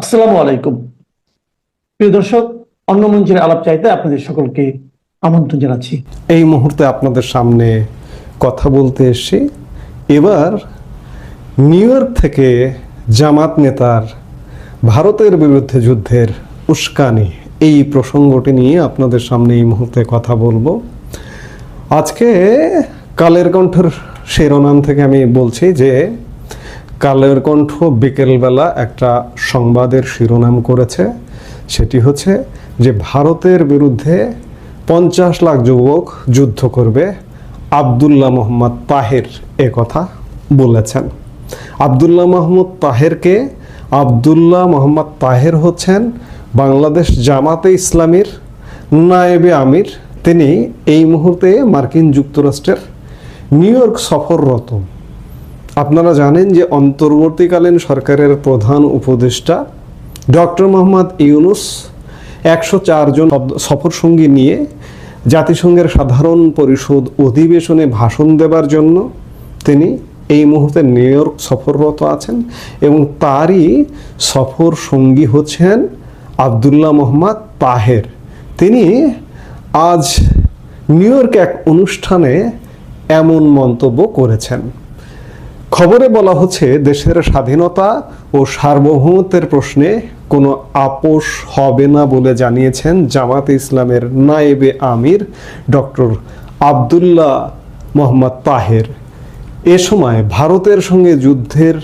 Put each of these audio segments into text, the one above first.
আসসালামু আলাইকুম। প্রিয় দর্শক, অন্য মঞ্চের আলাপ চাইতে আপনাদের সকলকে আমন্ত্রণ জানাচ্ছি। এই মুহূর্তে আপনাদের সামনে কথা বলতে এসেছি। এবার নিউ ইয়র্ক থেকে জামাত নেতার ভারতের বিরুদ্ধে যুদ্ধের উস্কানি, এই প্রসঙ্গটি নিয়ে আপনাদের সামনে এই মুহূর্তে কথা বলব। আজকে কালের কণ্ঠের শিরোনাম থেকে আমি বলছি যে কালের কণ্ঠ বিকেলবেলা একটা সংবাদের শিরোনাম করেছে। সেটি হচ্ছে যে ভারতের বিরুদ্ধে পঞ্চাশ লাখ যুবক যুদ্ধ করবে, আবদুল্লাহ মোহাম্মদ তাহের এ কথা বলেছেন। আবদুল্লাহ মোহাম্মদ তাহেরকে আবদুল্লাহ মোহাম্মদ তাহের হচ্ছেন বাংলাদেশ জামাতে ইসলামীর নায়েবে আমির। তিনি এই মুহূর্তে মার্কিন যুক্তরাষ্ট্রের নিউ ইয়র্ক সফররত। আপনারা জানেন যে অন্তর্বর্তীকালীন সরকারের প্রধান উপদেষ্টা ডক্টর মোহাম্মদ ইউনুস একশো চারজন সফর সঙ্গী নিয়ে জাতিসংঘের সাধারণ পরিষদ অধিবেশনে ভাষণ দেবার জন্য তিনি এই মুহূর্তে নিউ ইয়র্ক সফররত আছেন এবং তারই সফর সঙ্গী হচ্ছেন আবদুল্লাহ মোহাম্মদ তাহের। তিনি আজ নিউ ইয়র্কে এক অনুষ্ঠানে এমন মন্তব্য করেছেন। খবরে বলা হচ্ছে, দেশের স্বাধীনতা ও সার্বভৌমত্বের প্রশ্নে কোনো আপোষ হবে না বলে জানিয়েছেন জামাতে ইসলামের নায়েবে আমির ডক্টর আবদুল্লাহ মোহাম্মদ তাহের। এ সময় ভারতের সঙ্গে যুদ্ধের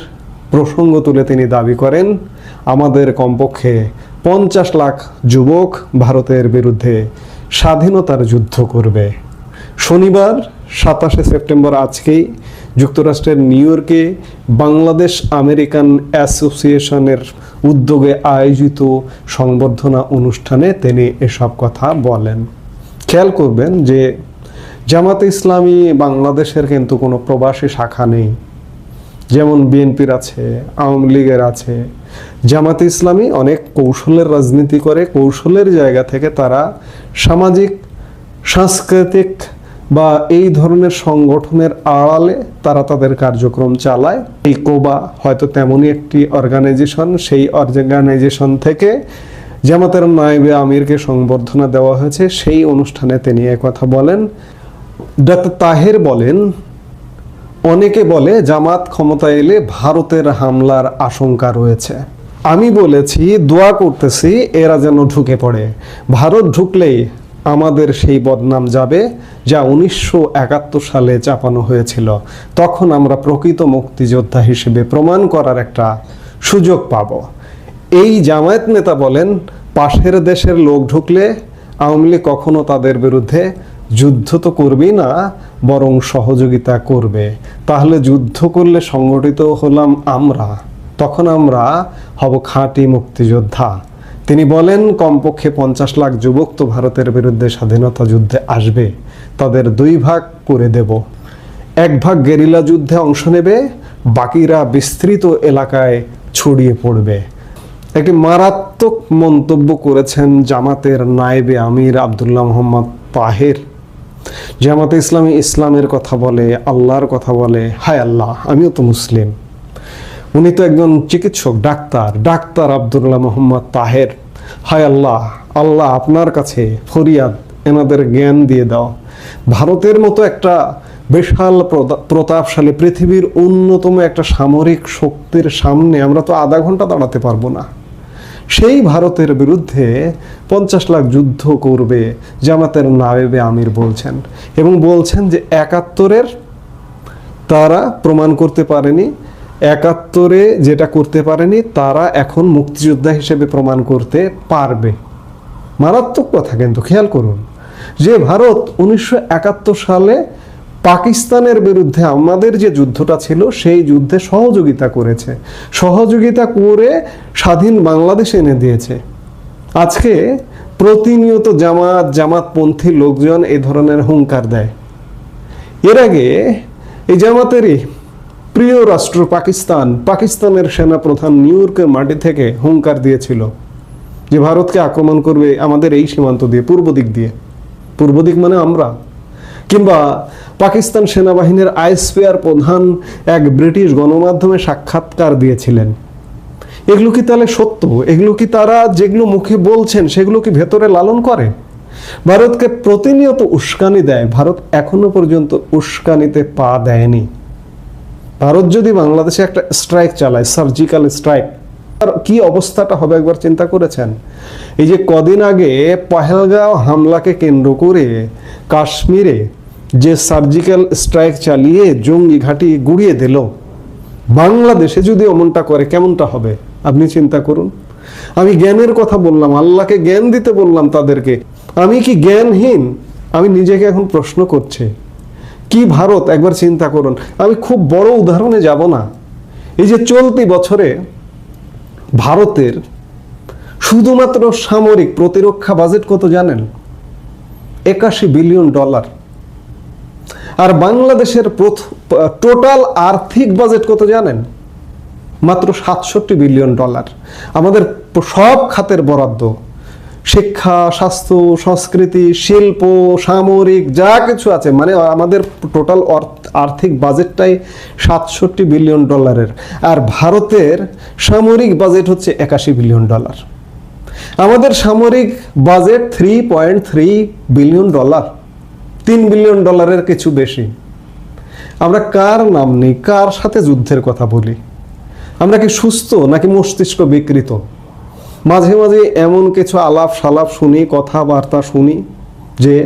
প্রসঙ্গ তুলে তিনি দাবি করেন, আমাদের কমপক্ষে পঞ্চাশ লাখ যুবক ভারতের বিরুদ্ধে স্বাধীনতার যুদ্ধ করবে। শনিবার সাতাশে সেপ্টেম্বর আজকেই যুক্তরাষ্ট্রের নিউ ইয়র্কে বাংলাদেশ আমেরিকান অ্যাসোসিয়েশনের উদ্যোগে আয়োজিত সংবর্ধনা অনুষ্ঠানে তিনি এসব কথা বলেন। খেয়াল করবেন যে জামাতে ইসলামী বাংলাদেশের কিন্তু কোনো প্রবাসী শাখা নেই। যেমন বিএনপির আছে, আওয়ামী লীগের আছে। জামাতে ইসলামী অনেক কৌশলের রাজনীতি করে, কৌশলের জায়গা থেকে তারা সামাজিক, সাংস্কৃতিক বা এই ধরনের সংগঠনের আড়ালে তারা তাদের কার্যক্রম চালায়। এই কোবা হয়তো তেমনই একটি অর্গানাইজেশন সেই অর্গানাইজেশন থেকে জামাতের নায়েবে আমিরকে সংবর্ধনা দেওয়া হয়েছে। সেই অনুষ্ঠানে তিনি কথা বলেন। ডক্টর তাহের বলেন, অনেকে বলে জামাত ক্ষমতায় এলে ভারতের হামলার আশঙ্কা রয়েছে। আমি বলেছি, দোয়া করতেছি, এরা যেন ঢুকে পড়ে। ভারত ঢুকলেই আমাদের সেই বদনাম যাবে যা উনিশশো একাত্তর সালে চাপানো হয়েছিল। তখন আমরা প্রকৃত মুক্তিযোদ্ধা হিসেবে প্রমাণ করার একটা সুযোগ পাব। এই জামায়াত নেতা বলেন, পাশের দেশের লোক ঢুকলে আওয়ামী লীগ কখনো তাদের বিরুদ্ধে যুদ্ধ তো করবেই না, বরং সহযোগিতা করবে। তাহলে যুদ্ধ করলে সংগঠিত হলাম আমরা, তখন আমরা হব খাঁটি মুক্তিযোদ্ধা। তিনি বলেন, কমপক্ষে পঞ্চাশ লাখ যুবক তো ভারতের বিরুদ্ধে স্বাধীনতা যুদ্ধে আসবে, তাদের দুই ভাগ করে দেব। এক ভাগ গেরিলা যুদ্ধে অংশ নেবে, বাকিরা বিস্তৃত এলাকায় ছড়িয়ে পড়বে। একটি মারাত্মক মন্তব্য করেছেন জামাতের নায়েবে আমির আবদুল্লাহ মোহাম্মদ তাহের। জামাতে ইসলামী ইসলামের কথা বলে, আল্লাহর কথা বলে, হায় আল্লাহ, আমিও তো মুসলিম। উনি তো একজন চিকিৎসক, ডাক্তার। ডাক্তার আবদুল্লাহ মোহাম্মদ তাহের। হায় আল্লাহ আল্লাহ আপনার কাছে ফরিয়াদ, এনাদের জ্ঞান দিয়ে দাও। ভারতের মতো একটা বিশাল প্রতা- প্রতাপশালী পৃথিবীর অন্যতম একটা সামরিক শক্তির সামনে আমরা তো আধা ঘণ্টা দাঁড়াতে পারব না। সেই ভারতের বিরুদ্ধে পঞ্চাশ লাখ যুদ্ধ করবে, জামাতের নায়েবে আমির বলছেন। এবং বলছেন যে একাত্তরের তারা প্রমাণ করতে পারেনি একাত্তরে যেটা করতে পারেনি, তারা এখন মুক্তিযোদ্ধা হিসেবে প্রমাণ করতে পারবে। মারাত্মক কথা কিন্তু, খেয়াল করুন। যে ভারত উনিশশো একাত্তর সালে পাকিস্তানের বিরুদ্ধে আমাদের যে যুদ্ধটা ছিল, সেই যুদ্ধে সহযোগিতা করেছে। সহযোগিতা করে স্বাধীন বাংলাদেশ এনে দিয়েছে। আজকে প্রতিনিয়ত জামাত, জামাতপন্থী লোকজন এ ধরনের হুঙ্কার দেয়। এর আগে এই জামাতেরই প্রিয় রাষ্ট্র পাকিস্তান, পাকিস্তানের সেনা প্রধান নিউ মাটি থেকে হুঙ্কার দিয়েছিল যে ভারতকে আক্রমণ করবে আমাদের এই সীমান্ত দিয়ে, পূর্ব দিক দিয়ে। পূর্ব দিক মানে আমরা। কিংবা পাকিস্তান সেনাবাহিনীর আইএসপিআর প্রধান এক ব্রিটিশ গণমাধ্যমে সাক্ষাৎকার দিয়েছিলেন। এগুলো কি তাহলে সত্য? এগুলো কি তারা যেগুলো মুখে বলছেন, সেগুলো কি ভেতরে লালন করে? ভারতকে প্রতিনিয়ত উস্কানি দেয়। ভারত এখনও পর্যন্ত উস্কানিতে পা দেয়নি। ভারত যদি বাংলাদেশে একটা স্ট্রাইক চালায় সার্জিক্যাল স্ট্রাইক আর কি অবস্থাটা হবে একবার চিন্তা করেছেন? এই যে কদিন আগে পহেলগাঁও হামলাকে কেন্দ্র করে কাশ্মীরে যে সার্জিক্যাল স্ট্রাইক চালিয়ে জঙ্গি ঘাঁটি গুড়িয়ে দিল, বাংলাদেশে যদি অমনটা করে, কেমনটা হবে? আপনি চিন্তা করুন। আমি জ্ঞানের কথা বললাম, আল্লাহকে জ্ঞান দিতে বললাম তাদেরকে। আমি কি জ্ঞানহীন? আমি নিজেকে এখন প্রশ্ন করছি। কি ভারত? একবার চিন্তা করুন। আমি খুব বড় উদাহরণে যাব না। এই যে চলতি বছরে ভারতের শুধুমাত্র সামরিক প্রতিরক্ষা বাজেট কত জানেন? একাশি বিলিয়ন ডলার। আর বাংলাদেশের টোটাল আর্থিক বাজেট কত জানেন? মাত্র সাতষট্টি বিলিয়ন ডলার। আমাদের সব খাতের বরাদ্দ। শিক্ষা, স্বাস্থ্য, সংস্কৃতি, শিল্প, সামরিক, যা কিছু আছে মানে আমাদের টোটাল আর্থিক বাজেটটাই সাতষট্টি বিলিয়ন ডলারের আর ভারতের সামরিক বাজেট হচ্ছে একাশি বিলিয়ন ডলার আমাদের সামরিক budget three point three billion dollar তিন বিলিয়ন ডলারের কিছু বেশি। আমরা কার নাম নেই? কার সাথে যুদ্ধের কথা বলি? আমরা কি সুস্থ নাকি মস্তিষ্ক বিকৃত? মাঝে মাঝে এমন কিছু আলাপ সালাপ শুনি, কথাবার্তা শুনি যে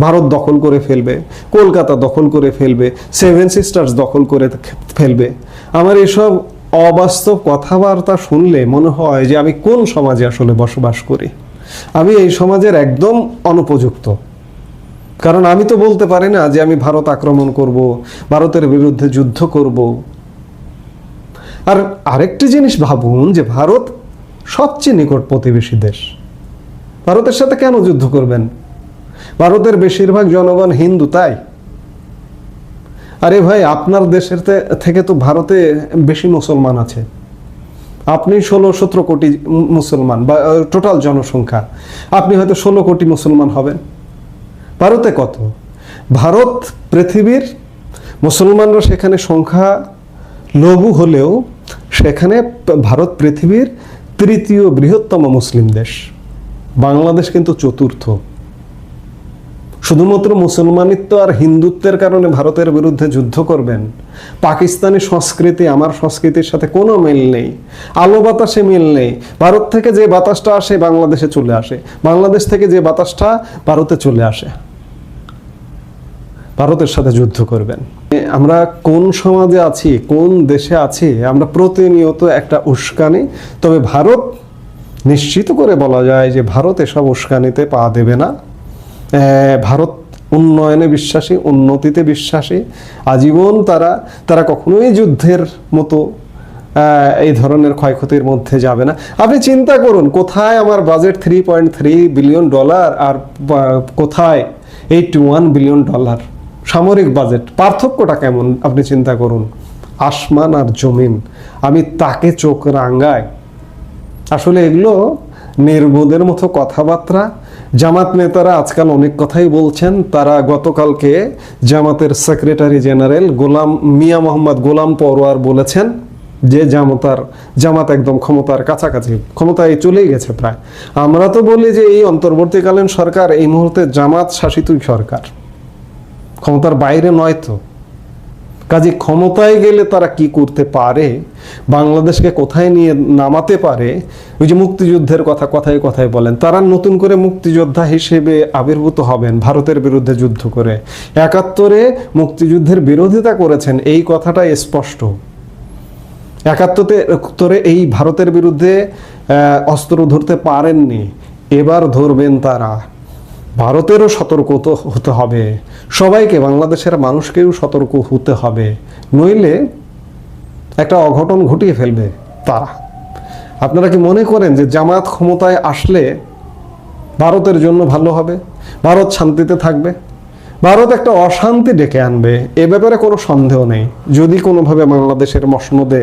ভারত দখল করে ফেলবে, কলকাতা দখল করে ফেলবে সেভেন সিস্টার্স দখল করে ফেলবে। আমার এসব অবাস্তব কথাবার্তা শুনলে মনে হয় যে আমি কোন সমাজে আসলে বসবাস করি? আমি এই সমাজের একদম অনুপযুক্ত। কারণ আমি তো বলতে পারি না যে আমি ভারত আক্রমণ করব, ভারতের বিরুদ্ধে যুদ্ধ করব। আর আরেকটি জিনিস ভাবুন যে ভারত সবচেয়ে নিকট প্রতিবেশী দেশ। ভারতের সাথে কেন যুদ্ধ করবেন? ভারতের বেশিরভাগ জনগণ হিন্দু, তাই? আরে ভাই, আপনার দেশের থেকে তো ভারতে বেশি মুসলমান আছে। আপনি ষোলো, সতেরো কোটি মুসলমান বা টোটাল জনসংখ্যা। আপনি হয়তো ষোলো কোটি মুসলমান হবেন। ভারতে কত? ভারত, পৃথিবীর মুসলমানরা সেখানে সংখ্যা লঘু হলেও সেখানে ভারত, পৃথিবীর তৃতীয় বৃহত্তম মুসলিম দেশ। বাংলাদেশ কিন্তু চতুর্থ। শুধুমাত্র মুসলমানিত্ব আর হিন্দুত্বের কারণে ভারতের বিরুদ্ধে যুদ্ধ করবেন, পাকিস্তানি সংস্কৃতি, আমার সংস্কৃতির সাথে কোনো মিল নেই, আলো বাতাসে মিল নেই। ভারত থেকে যে বাতাসটা আসে বাংলাদেশে চলে আসে, বাংলাদেশ থেকে যে বাতাসটা ভারতে চলে আসে, ভারতের সাথে যুদ্ধ করবেন। আমরা কোন সমাজে আছি, কোন দেশে আছি, আমরা প্রতিনিয়ত একটা উস্কানি, তবে ভারত নিশ্চিত করে বলা যায় যে ভারত এসব উস্কানিতে পা দেবে না। ভারত উন্নয়নে বিশ্বাসী, উন্নতিতে বিশ্বাসী, আজীবন তারা তারা কখনোই যুদ্ধের মতো এই ধরনের ক্ষয়ক্ষতির মধ্যে যাবে না। আপনি চিন্তা করুন, কোথায় আমার budget three point three billion dollar আর কোথায় এইট ওয়ান বিলিয়ন ডলার সামরিক বাজেট, পার্থক্যটা কেমন? আপনি চিন্তা করুন। আসমান আর জমিন, আমি তাকে চোখ রাঙ্গাই আসলে এগুলো নির্বোধের মতো কথাবার্তা। জামাত নেতারা আজকাল অনেক কথাই বলছেন। তারা গতকালকে জামাতের সেক্রেটারি জেনারেল গোলাম, মিয়া মোহাম্মদ গোলাম পরোয়ার বলেছেন যে জামাতার, জামাত একদম ক্ষমতার কাছাকাছি, ক্ষমতায় চলেই গেছে প্রায়। আমরা তো বলি যে এই অন্তর্বর্তীকালীন সরকার এই মুহূর্তে জামাত শাসিতই সরকার। ক্ষমতার বাইরে নয় তো। কাজে ক্ষমতায় গেলে তারা কি করতে পারে? বাংলাদেশকে কোথায় নিয়ে নামাতে পারে? ওই যে মুক্তিযুদ্ধের কথা কথায় কথায় বলেন, তারা নতুন করে মুক্তিযোদ্ধা হিসেবে আবির্ভূত হবেন ভারতের বিরুদ্ধে যুদ্ধ করে। একাত্তরে মুক্তিযুদ্ধের বিরোধিতা করেছেন, এই কথাটা স্পষ্ট। একাত্তরে এই ভারতের বিরুদ্ধে অস্ত্র ধরতে পারেননি। এবার ধরবেন তারা। ভারতেরও সতর্ক হতে হবে। সবাইকে, বাংলাদেশের মানুষকেও সতর্ক হতে হবে। নইলে একটা অঘটন ঘটিয়ে ফেলবে তারা। আপনারা কি মনে করেন যে জামাত ক্ষমতায় আসলে ভারতের জন্য ভালো হবে? ভারত শান্তিতে থাকবে? ভারত একটা অশান্তি ডেকে আনবে, এ ব্যাপারে কোনো সন্দেহ নেই। যদি কোনোভাবে বাংলাদেশের মসনদে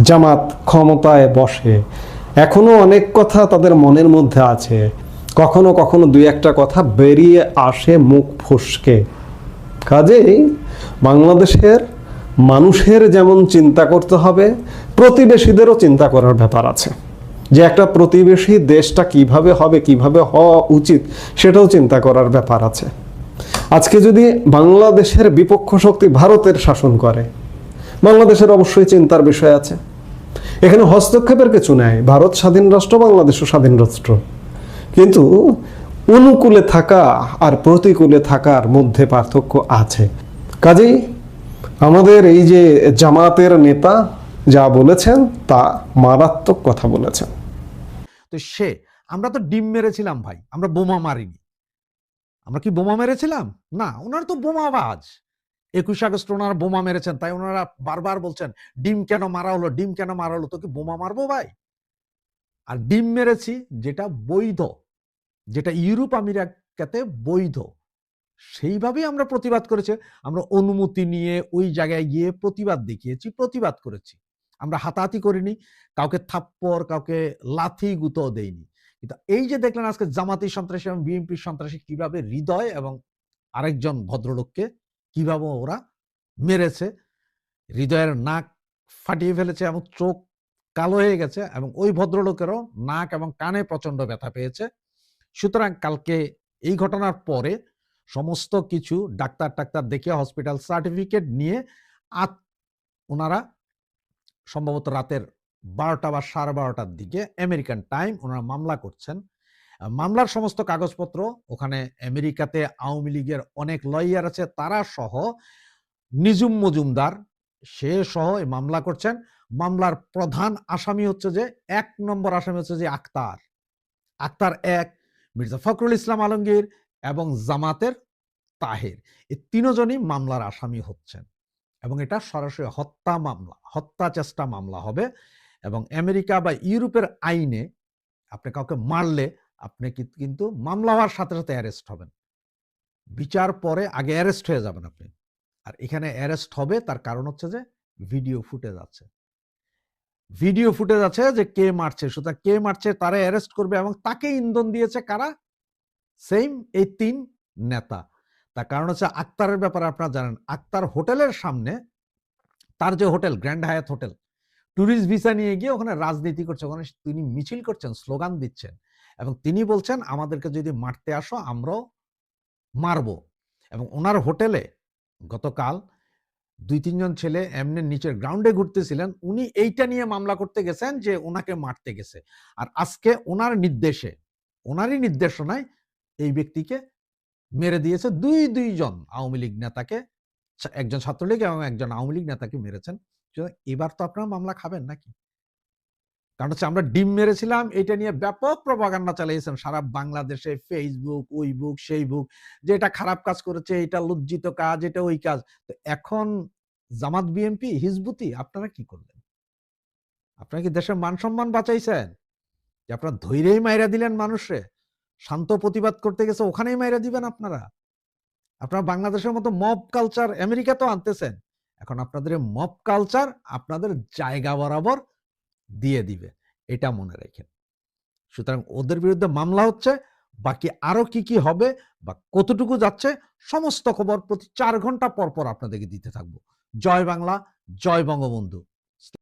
জামাত ক্ষমতায় বসে, এখনও অনেক কথা তাদের মনের মধ্যে আছে। কখনো কখনো দুই একটা কথা বেরিয়ে আসে মুখ ফুসকে। কাজেই বাংলাদেশের মানুষের যেমন চিন্তা করতে হবে, প্রতিবেশীদেরও চিন্তা করার ব্যাপার আছে। যে একটা প্রতিবেশী দেশটা কীভাবে হবে, কীভাবে হওয়া উচিত, সেটাও চিন্তা করার ব্যাপার আছে। আজকে যদি বাংলাদেশের বিপক্ষ শক্তি ভারতের শাসন করে, বাংলাদেশের অবশ্যই চিন্তার বিষয় আছে। এখানে হস্তক্ষেপের কিছু নেই, ভারত স্বাধীন রাষ্ট্র, বাংলাদেশও স্বাধীন রাষ্ট্র। কিন্তু অনুকূলে থাকা আর প্রতিকূলে থাকার মধ্যে পার্থক্য আছে। কাজেই আমাদের এই যে জামাতের নেতা যা বলেছেন, তা মারাত্মক কথা বলেছেন। তো সে, আমরা তো ডিম মেরেছিলাম ভাই, আমরা বোমা মারিনি। আমরা কি বোমা মেরেছিলাম? না, ওনার তো বোমাবাজ। একুশ আগস্ট ওনারা বোমা মেরেছেন, তাই ওনারা বারবার বলছেন, ডিম কেন মারা হলো? ডিম কেন মারা হলো? তো কি বোমা মারবো ভাই? আর ডিম মেরেছি, যেটা বৈধ। যেটা ইউরোপ আমেরিকাতে বৈধ, সেইভাবেই আমরা প্রতিবাদ করেছে। আমরা অনুমতি নিয়ে ওই জায়গায় গিয়ে প্রতিবাদ দেখিয়েছি, প্রতিবাদ করেছি। আমরা হাতাহাতি করিনি, কাউকে থাপ্পড়, কাউকে লাথি গুঁতো দেয়নি কিন্তু এই যে দেখলেন আজকে জামাতি সন্ত্রাসী এবং বিএনপি সন্ত্রাসী কীভাবে হৃদয় এবং আরেকজন ভদ্রলোককে কীভাবে ওরা মেরেছে, হৃদয়ের নাক ফাটিয়ে ফেলেছে এবং চোখ কালো হয়ে গেছে এবং ওই ভদ্রলোকেরও নাক এবং কানে প্রচণ্ড ব্যথা পেয়েছে। সুতরাং কালকে এই ঘটনার পরে সমস্ত কিছু ডাক্তার টাক্তার দেখে হসপিটাল সার্টিফিকেট নিয়ে আত ওনারা সম্ভবত রাতের বারোটা বা সাড়ে বারোটার দিকে আমেরিকান টাইম ওনারা মামলা করছেন। মামলার সমস্ত কাগজপত্র ওখানে আমেরিকাতে আওয়ামী লীগের অনেক লয়ার আছে, তারা সহ নিজুম মজুমদার সে সহ মামলা করছেন। মামলার প্রধান আসামি হচ্ছে যে, এক নম্বর আসামি হচ্ছে যে আক্তার। আক্তার এক মির্জা ফখরুল ইসলাম আলমগীর এবং জামাতের তাহের। এই তিনজনই মামলার আসামি হচ্ছেন এবং এটা সরাসরি হত্যা মামলা, হত্যা চেষ্টা মামলা হবে এবং আমেরিকা বা ইউরোপের আইনে আপনি কাউকে মারলে আপনি কিন্তু মামলা হওয়ার সাথে সাথে অ্যারেস্ট হবেন। বিচার পরে আগে অ্যারেস্ট হয়ে যাবেন আপনি। আর এখানে অ্যারেস্ট হবে তার কারণ হচ্ছে যে ভিডিও ফুটেজ আছে। ভিডিও ফুটেজ আছে যে কে মারছে, সুতরাং কে মারছে তারা অ্যারেস্ট করবে এবং তাকে ইন্ধন দিয়েছে কারা? সেম এই তিন নেতা। তার কারণ হচ্ছে আক্তারের ব্যাপারে আপনারা জানেন। আক্তার হোটেলের সামনে, তার যে hotel grand Hyatt hotel tourist visa নিয়ে গিয়ে ওখানে রাজনীতি করছে। ওখানে তিনি মিছিল করছেন, স্লোগান দিচ্ছেন এবং তিনি বলছেন, আমাদেরকে যদি মারতে আসো, আমরাও মারবো। এবং ওনার হোটেলে গতকাল দুই তিনজন ছেলে এমনি নিচের গ্রাউন্ডে ঘুরতেছিলেন, উনি এইটা নিয়ে মামলা করতে গেছেন যে ওনাকে মারতে গেছে। আর আজকে ওনার নির্দেশে, ওনারই নির্দেশনায় এই ব্যক্তিকে মেরে দিয়েছে দুই দুইজন আওয়ামী লীগ নেতাকে একজন ছাত্রলীগ এবং একজন আওয়ামী লীগ নেতাকে মেরেছেন। এবার তো আপনারা মামলা খাবেন নাকি? কারণ হচ্ছে আমরা ডিম মেরেছিলাম এটা নিয়ে ব্যাপক প্রপাগান্ডা চালিয়েছেন সারা বাংলাদেশে ফেসবুক ওই বুক সেই বুক যে এটা খারাপ কাজ করেছে, এটা লজ্জিত কাজ, এটা ওই কাজ। তো এখন জামাত বিএনপি, হিজবুতি, আপনারা কি করলেন? আপনারা কি দেশের মান সম্মান বাঁচাইছেন? যে আপনারা ধৈর্যই মাইরা দিলেন মানুষে শান্ত প্রতিবাদ করতে গেছে, ওখানেই মাইরা দিবেন আপনারা। আপনারা বাংলাদেশের মতো মব কালচার আমেরিকা তো আনতেছেন। এখন আপনাদের মব কালচার আপনাদের জায়গা বরাবর দিয়ে দিবে। এটা মনে রাখেন। সুতরাং ওদের বিরুদ্ধে মামলা হচ্ছে, বাকি আরও কি কি হবে বা কতটুকু যাচ্ছে, সমস্ত খবর প্রতি চার ঘণ্টা পর পর আপনাদেরকে দিতে থাকব। জয় বাংলা, জয় বঙ্গবন্ধু।